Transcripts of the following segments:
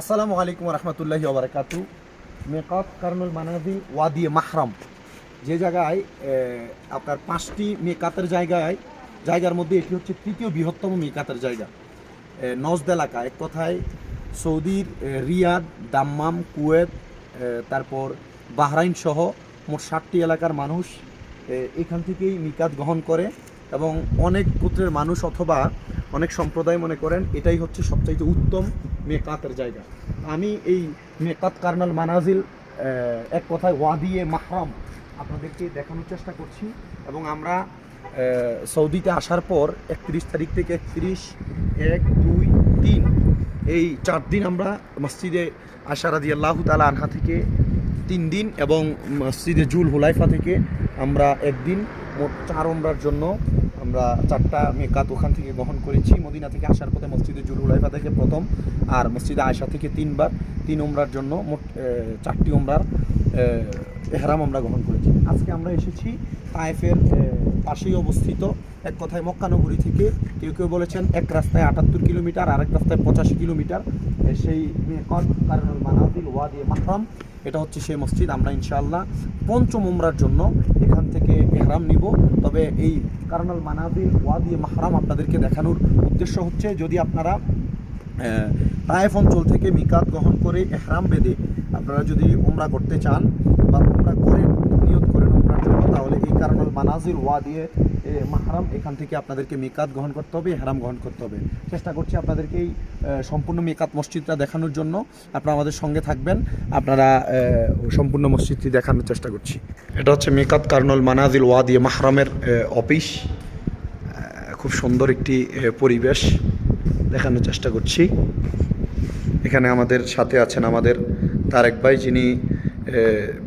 আসসালামু আলাইকুম রহমতুল্লাহি ওবরাকাতু মেকআপ কার্নুল মানাজি ওয়াদি মাহরাম। যে জায়গায় আপনার পাঁচটি মেকাতের জায়গায়, জায়গার মধ্যে এটি হচ্ছে তৃতীয় বৃহত্তম মেকাতের জায়গা। নজদ এলাকা, এক কথায় সৌদির রিয়াদ, দাম্মাম, কুয়েত তারপর বাহরাইন সহ মোট ষাটটি এলাকার মানুষ এখান থেকেই মিকাত গ্রহণ করে। এবং অনেক গোত্রের মানুষ অথবা অনেক সম্প্রদায় মনে করেন এটাই হচ্ছে সবচাইতে উত্তম মেকাতের জায়গা। আমি এই মেকাত কার্নাল মানাজিল এক কথায় ওয়াদিয়ে মাহরাম আপনাদেরকে দেখানোর চেষ্টা করছি এবং আমরা সৌদিতে আসার পর একত্রিশ তারিখ থেকে একত্রিশ এক দুই তিন এই চার দিন আমরা মসজিদে আশারাদি আল্লাহ তালা আনহা থেকে তিন দিন এবং মসজিদে জুল হুলাইফা থেকে আমরা একদিন মোট চার ওমরার জন্য আমরা চারটা মেকাত ওখান থেকে গ্রহণ করেছি। মদিনা থেকে আসার পথে মসজিদে জুল হুলাইফা থেকে প্রথম আর মসজিদে আয়সা থেকে তিনবার। তিন ওমরার জন্য মোট চারটি ওমরার এহরাম আমরা গ্রহণ করেছি। আজকে আমরা এসেছি তায়েফের পাশেই অবস্থিত এক কথায় মক্কানগরী থেকে। কেউ কেউ বলেছেন এক রাস্তায় আটাত্তর কিলোমিটার, আরেক রাস্তায় পঁচাশি কিলোমিটার। সেই মেকন কারণুল মানাদিল ওয়াদি মাহরাম এটা হচ্ছে সেই মসজিদ। আমরা ইনশাআল্লাহ পঞ্চম উমরার জন্য এখান থেকে এহরাম নিব। তবে এই কারণাল মানাবি, ওয়াদি, মাহরাম আপনাদেরকে দেখানোর উদ্দেশ্য হচ্ছে, যদি আপনারা তায়েফ অঞ্চল থেকে মিকাত গ্রহণ করে এহরাম বেঁধে আপনারা যদি উমরা করতে চান বা উমরা করেন, নিয়ত করেন উমরার জন্য। তাহলে এই কারণাল মানাজির ওয়া দিয়ে মাহরাম এখান থেকে আপনাদেরকে মেকাত গ্রহণ করতে হবে হারাম গ্রহণ করতে হবে। চেষ্টা করছি আপনাদেরকে এই সম্পূর্ণ মেকাত মসজিদটা দেখানোর জন্য। আপনারা আমাদের সঙ্গে থাকবেন আপনারা সম্পূর্ণ মসজিদটি দেখানোর চেষ্টা করছি। এটা হচ্ছে মিকাত কার্নল মানাজিল ওয়াদি মাহরামের আহ, অফিস। খুব সুন্দর একটি পরিবেশ দেখানোর চেষ্টা করছি। এখানে আমাদের সাথে আছেন আমাদের তারেক ভাই যিনি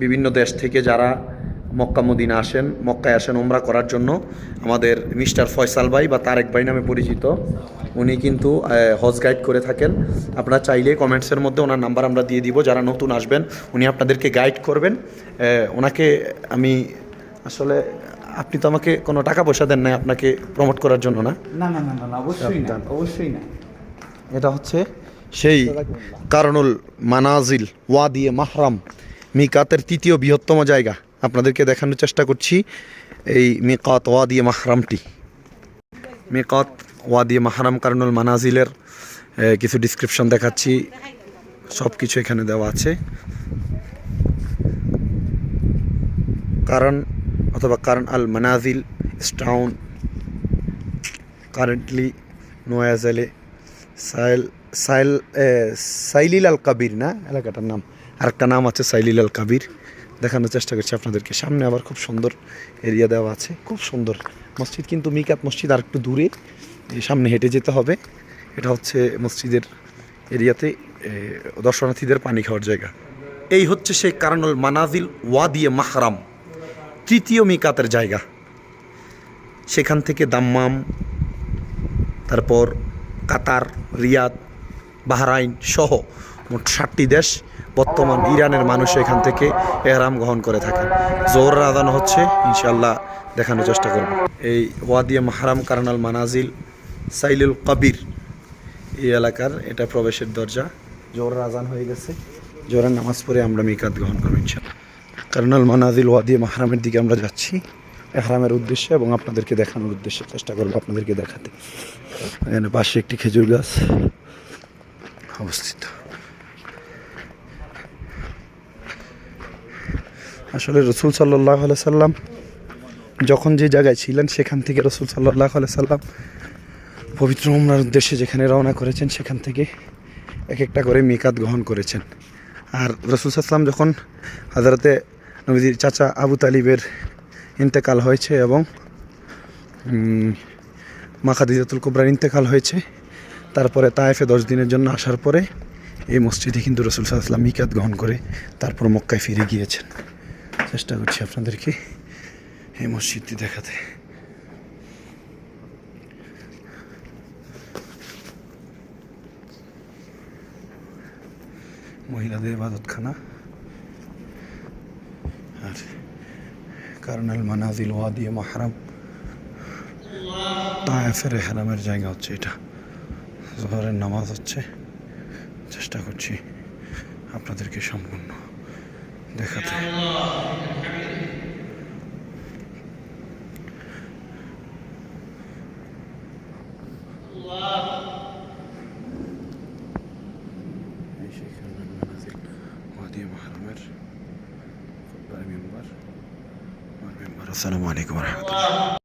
বিভিন্ন দেশ থেকে যারা মক্কা মদিনা আসেন মক্কায় আসেন ওমরা করার জন্য। আমাদের মিস্টার ফয়সাল ভাই বা তারেক ভাই নামে পরিচিত। উনি কিন্তু হজ গাইড করে থাকেন। আপনারা চাইলে কমেন্টসের মধ্যে ওনার নাম্বার আমরা দিয়ে দিব। যারা নতুন আসবেন উনি আপনাদেরকে গাইড করবেন। ওনাকে আমি আসলে আপনি তো আমাকে কোনো টাকা পয়সা দেন নাই আপনাকে প্রমোট করার জন্য না? না না না অবশ্যই না অবশ্যই না। এটা হচ্ছে সেই কারণুল মানাজিল ওয়াদিয়ে মাহরাম মিকাতের তৃতীয় বৃহত্তম জায়গা। আপনাদেরকে দেখানোর চেষ্টা করছি এই মিকাত ওয়াদিয়ে মাহরামটি। মিকাত ওয়াদিয়ে মাহরাম কারণুল মানাজিলের কিছু ডিসক্রিপশন দেখাচ্ছি। সব কিছু এখানে দেওয়া আছে। কারণ অথবা কারণ আল মানাজিল স্টাউন কারেন্টলি নোয়াজালে সাইল সাইল সাইলিল আল কাবির না? এলাকাটার নাম। আরেকটা নাম আছে সাইলিল আল কাবির। দেখানোর চেষ্টা করছি আপনাদেরকে। সামনে আবার খুব সুন্দর এরিয়া দেওয়া আছে। খুব সুন্দর মসজিদ, কিন্তু মিকাত মসজিদ আর একটু দূরে সামনে হেঁটে যেতে হবে। এটা হচ্ছে মসজিদের এরিয়াতে দর্শনার্থীদের পানি খাওয়ার জায়গা। এই হচ্ছে সেই কারণল মানাজিল ওয়াদিয়ে মাহরাম, তৃতীয় মিকাতের জায়গা। সেখান থেকে দাম্মাম, তারপর কাতার, রিয়াদ, বাহরাইন সহ মোট ষাটটি দেশ বর্তমান ইরানের মানুষ এখান থেকে এহরাম গ্রহণ করে থাকে জোর আদানো হচ্ছে ইনশাল্লাহ দেখানোর চেষ্টা করব। এই ওয়াদিয়া মাহারাম কারনাল মানাজিল সাইলুল কবির এই এলাকার এটা প্রবেশের দরজা। জোর আজান হয়ে গেছে। জোরের নামাজ পড়ে আমরা মিকাত গ্রহণ করব ইনশাল্লাহ কারনাল মানাজিল ওয়াদিয়া মাহারামের দিকে আমরা যাচ্ছি। এহরামের উদ্দেশ্যে এবং আপনাদেরকে দেখানোর উদ্দেশ্যে চেষ্টা করব আপনাদেরকে দেখাতে। এখানে পাশে একটি খেজুর গাছ অবস্থিত। আসলে রসুল সাল্লাহ সাল্লাম যখন যে জায়গায় ছিলেন সেখান থেকে রসুল সাল্লাহ সাল্লাম পবিত্র উমরার উদ্দেশ্যে যেখানে রওনা করেছেন সেখান থেকে এক একটা করে মিকাত গ্রহণ করেছেন। আর রসুল সাল্লাম যখন হাজারতে নবীজির চাচা আবু তালিবের ইন্তেকাল হয়েছে এবং উম, মা খাদিজাতুল কুবরার ইন্তেকাল হয়েছে তারপরে তায়েফে দশ দিনের জন্য আসার পরে এই মসজিদে কিন্তু রসুল সাল্লাম মিকাত গ্রহণ করে তারপর মক্কায় ফিরে গিয়েছেন। চেষ্টা করছি আপনাদেরকে এই মসজিদটি দেখাতে। মহিলাদের ইবাদতখানা। আর কারণাল মানাজিল ওয়াদিয়ে মাহরাম। তায়েফের হেরামের জায়গা হচ্ছে এটা। জোহরের নামাজ হচ্ছে। চেষ্টা করছি আপনাদেরকে সম্পূর্ণ। দেখাতে এই শেখ হাসিনার মানাজিল ওয়াদি মাহরামের খুতবার মেম্বার আমার মেম্বার আসসালামু আলাইকুম রহমতুল্লাহ